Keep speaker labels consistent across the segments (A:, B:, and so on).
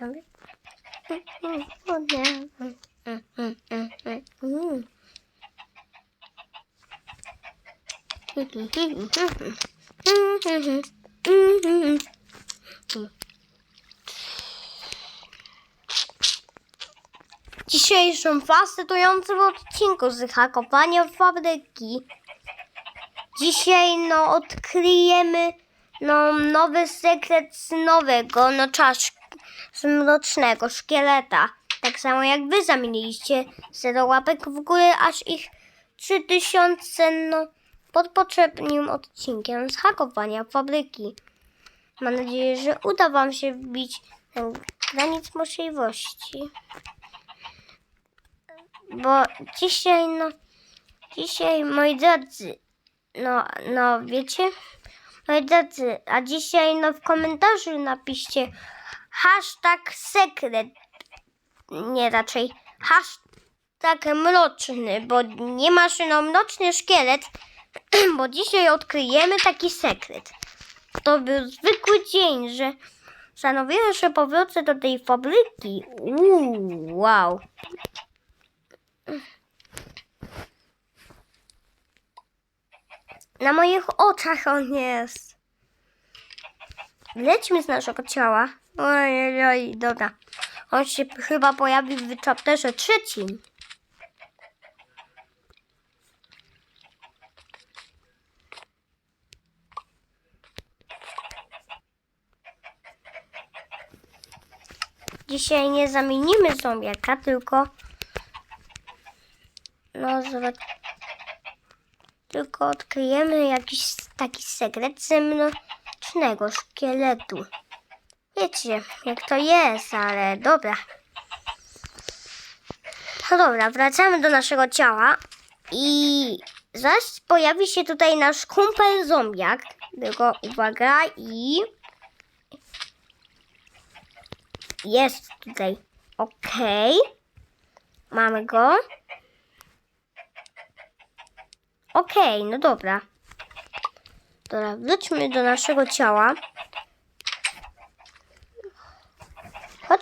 A: W dzisiejszym fascynującym odcinku z hakowania fabryki. Dzisiaj no odkryjemy no nowy sekret z nowego no czas z mrocznego szkieleta. Tak samo jak wy zamieniliście zero łapek w górę, aż ich 3000 no pod poprzednim odcinkiem z hakowania fabryki. Mam nadzieję, że uda wam się wbić na granic możliwości. Bo dzisiaj, no, dzisiaj, moi drodzy, no, no, wiecie, moi drodzy, a dzisiaj, no, w komentarzu napiszcie hashtag sekret, nie raczej hashtag mroczny, bo nie maszyno mroczny szkielet, bo dzisiaj odkryjemy taki sekret. To był zwykły dzień, że stanowiłem, że powrócę do tej fabryki. Uuu, wow. Na moich oczach on jest. Lećmy z naszego ciała. Oj, oj, dobra. On się chyba pojawi w chapterze trzecim. Dzisiaj nie zamienimy zombiaka, tylko... No, zobacz. Tylko odkryjemy jakiś taki sekret ze mrocznego szkieletu. Wiecie, jak to jest, ale dobra. No dobra, wracamy do naszego ciała i zaś pojawi się tutaj nasz kumpel zombiak. Tylko uwaga i... Jest tutaj. Okej. Mamy go. Okej, no dobra. Dobra, wróćmy do naszego ciała.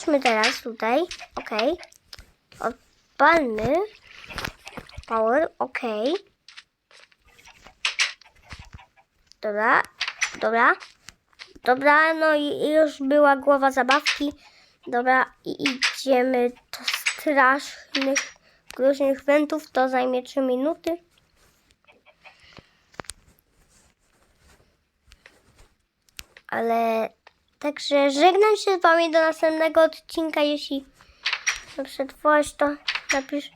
A: Chodźmy teraz tutaj. Okej. Odpalmy. Power. Okej. Dobra. Dobra. Dobra, no i już była głowa zabawki. Dobra, i idziemy do strasznych, groźnych wentów. To zajmie 3 minuty. Ale także żegnam się z wami do następnego odcinka. Jeśli przetrwałaś, to napisz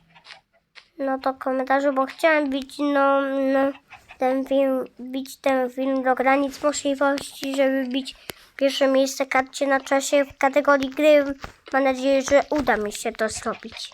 A: no to komentarzu, bo chciałem bić no, no ten film, bić ten film do granic możliwości, żeby bić pierwsze miejsce karcie na czasie w kategorii gry. Mam nadzieję, że uda mi się to zrobić.